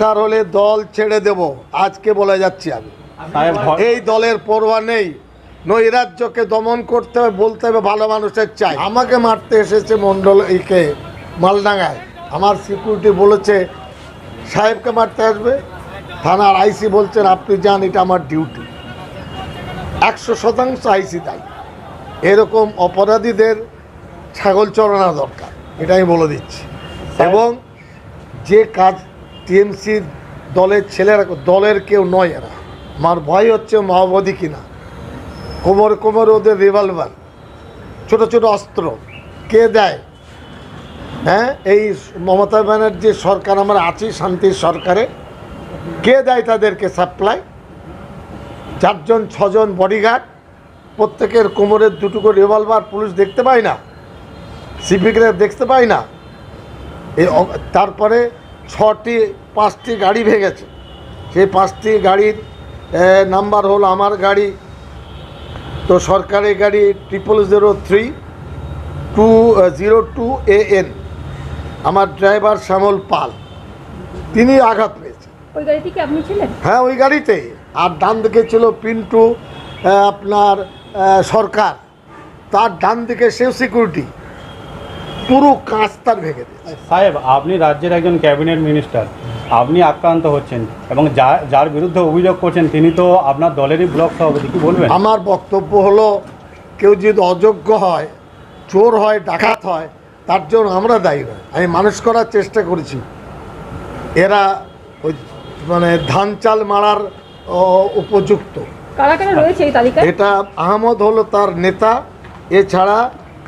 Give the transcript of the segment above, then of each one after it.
দরকার হলে দল ছেড়ে দেব। আজকে বলে যাচ্ছি আমি। এই দলের পরোয়া নেই। নৈরাজ্যকে দমন করতে হবে বলতে হবে ভালো মানুষের চাই। আমাকে মারতে এসেছে মন্ডল এইকে মালডাঙ্গায়। আমার সিকিউরিটি বলেছে সাহেবকে মারতে আসবে। থানার আইসি বলছেন আপনি যান এটা আমার ডিউটি একশো শতাংশ আইসি দায়ী এরকম অপরাধীদের ছাগল চড়ানো দরকার এটা আমি বলে দিচ্ছি। এবং যে কাজ টিএমসির দলের ছেলেরা, দলের কেউ নয় এরা। আমার ভয় হচ্ছে মাওবাদী কিনা। কোমর কোমর ওদের রিভলভার ছোট ছোট অস্ত্র। কে দেয়? হ্যাঁ? এই মমতা ব্যানার্জির সরকার, আমরা আছি শান্তির সরকারে। কে দেয় তাদেরকে সাপ্লাই চারজন, ছজন বডিগার্ড প্রত্যেকের কোমরের দুটো করে রিভলভার পুলিশ দেখতে পায় না। সিভিকরা দেখতে পায় না। এই তারপরে ছটি পাঁচটি গাড়ি ভেঙেছে। সেই পাঁচটি গাড়ির নাম্বার হলো আমার গাড়ি তো সরকারি গাড়ি triple zero three two zero two A N আমার ড্রাইভার শ্যামল পাল। তিনি আঘাত পেয়েছেন ওই গাড়িতে কি আপনি ছিলেন? হ্যাঁ ওই গাড়িতে। আর ডান দিকে ছিল পিন্টু আপনার সরকার। তার ডান দিকে সেও সিকিউরিটি পুরো কাঁচ তার ভেঙে দিয়েছে। সাহেব আপনি রাজ্যের একজন ক্যাবিনেট মিনিস্টার। আপনি আক্রান্ত হচ্ছেন এবং যার যার বিরুদ্ধে অভিযোগ করছেন তিনি তো আপনার দলেরই ব্লক সভাপতি কি বলবেন? আমার বক্তব্য হলো কেউ যদি অযোগ্য হয় চোর হয় ডাকাত হয় তার জন্য আমরা দায়ী নয় আমি মানুষ করার চেষ্টা করেছি। এরা ওই মানে ধান চাল মারার ও, উপযুক্ত। কারা কারা রয়েছে এই তালিকায়? এটা আহমদ হলো তার নেতা এছাড়া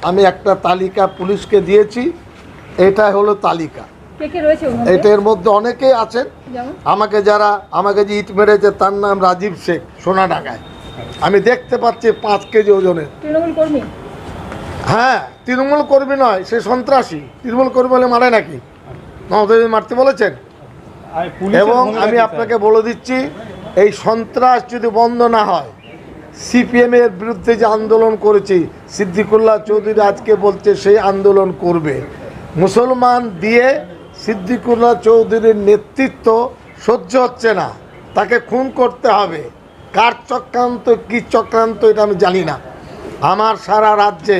আমি একটা তালিকা পুলিশকে দিয়েছি এটা হলো তালিকা। কে কে মধ্যে? এটার মধ্যে অনেকেই আছেন। আমাকে যারা আমাকে যে ইট মেরেছে তার নাম রাজীব শেখ সোনাডাঙ্গায়। আমি দেখতে পাচ্ছি পাঁচ কেজি ওজনের। হ্যাঁ তৃণমূল কর্মী নয় সে সন্ত্রাসী। তৃণমূল কর্মী বলে মারে নাকি? মমতা মারতে বলেছেন? এবং আমি আপনাকে বলে দিচ্ছি এই সন্ত্রাস যদি বন্ধ না হয় সিপিএম এর বিরুদ্ধে যে আন্দোলন করেছি, সিদ্দিকুল্লাহ চৌধুরী আজকে বলছে সেই আন্দোলন করবে। মুসলমান দিয়ে সিদ্দিকুল্লাহ চৌধুরীর নেতৃত্ব সহ্য হচ্ছে না। তাকে খুন করতে হবে। কার চক্রান্ত, কি চক্রান্ত এটা আমি জানি না। আমার সারা রাজ্যে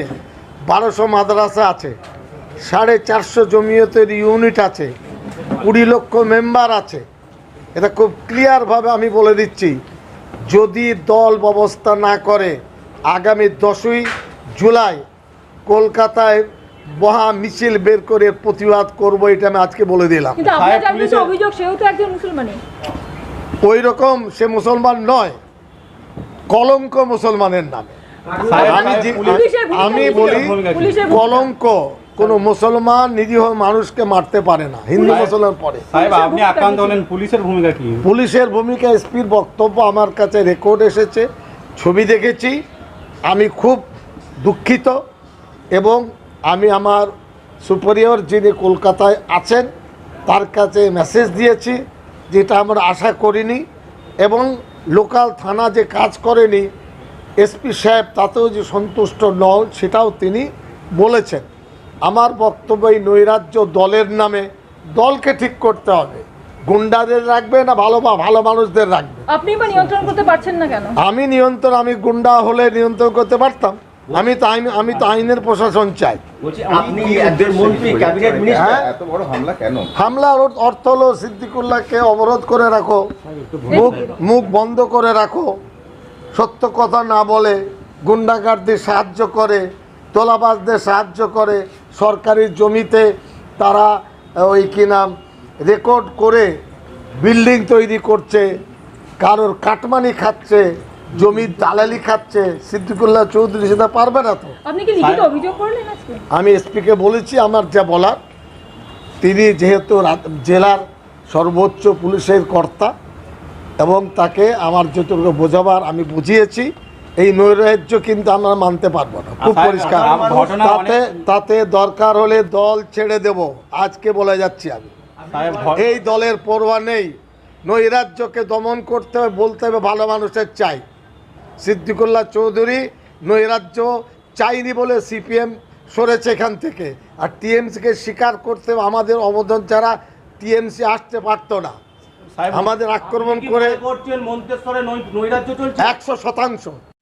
বারোশো মাদ্রাসা আছে, সাড়ে চারশো জমিয়তের ইউনিট আছে, কুড়ি লক্ষ মেম্বার আছে। এটা খুব ক্লিয়ারভাবে আমি বলে দিচ্ছি। যদি দল ব্যবস্থা না করে আগামী দশই জুলাই কলকাতায় মহা মিছিল বের করে প্রতিবাদ করব এটা আমি আজকে বলে দিলাম। ওই রকম সে মুসলমান নয় কলঙ্ক মুসলমানের নামে। আমি যে- পুলিশ- আমি বলি কলঙ্ক কোনো মুসলমান নিরীহ মানুষকে মারতে পারে না হিন্দু মুসলমান পরে। আপনি আক্রান্ত হলেন পুলিশের ভূমিকা কি? পুলিশের ভূমিকা এসপির বক্তব্য আমার কাছে রেকর্ড এসেছে ছবি দেখেছি। আমি খুব দুঃখিত এবং আমি আমার সুপেরিয়র যিনি কলকাতায় আছেন তার কাছে মেসেজ দিয়েছি যেটা আমরা আশা করিনি এবং লোকাল থানা যে কাজ করেনি এসপি সাহেব তাতেও যে সন্তুষ্ট নন সেটাও তিনি বলেছেন। আমার বক্তব্য এই নৈরাজ্য দলের নামে দলকে ঠিক করতে হবে। গুন্ডাদের রাখবে না ভালো বা ভালো মানুষদের রাখবে? আপনি বা নিয়ন্ত্রণ করতে পারছেন না কেন? আমি নিয়ন্ত্রণ আমি গুন্ডা হলে নিয়ন্ত্রণ করতে পারতাম। আমি তো আইন আমি তো আইনের প্রশাসন চাই। আপনি কি একজন মন্ত্রী ক্যাবিনেট মিনিস্টার? হ্যাঁ এত বড় হামলা কেন? হামলার অর- অর্থ হলো সিদ্দিকুল্লাহকে অবরোধ করে রাখো মুখ মুখ বন্ধ করে রাখো সত্য কথা না বলে গুন্ডাগারদের সাহায্য করে তোলাবাজদের সাহায্য করে সরকারি জমিতে তারা ওই কি নাম রেকর্ড করে বিল্ডিং তৈরি করছে কারোর কাটমানি খাচ্ছে জমির দালালি খাচ্ছে। সিদ্দিকুল্লাহ চৌধুরী সেটা পারবে না তো। আপনি কি লিখিত অভিযোগ করলেন আমি এসপিকে বলেছি আমার যা বলার তিনি যেহেতু জেলার সর্বোচ্চ পুলিশের কর্তা এবং তাকে আমার যতটুকু বোঝাবার আমি বুঝিয়েছি এই নৈরাজ্য কিন্তু আমরা মানতে পারব না। খুব পরিষ্কার। তাতে তাতে দরকার হলে দল ছেড়ে দেব। আজকে বলে যাচ্ছি আমি। এই দলের পরোয়া নেই। নৈরাজ্যকে দমন করতে হবে বলতে হবে ভালো মানুষের চাই। সিদ্দিকুল্লাহ চৌধুরী নৈরাজ্য চাইনি বলে সিপিএম সরেছে এখান থেকে। আর টিএমসিকে স্বীকার করতে আমাদের অবদান ছাড়া টিএমসি আসতে পারতো না। আমাদের আক্রমণ করে একশো শতাংশ।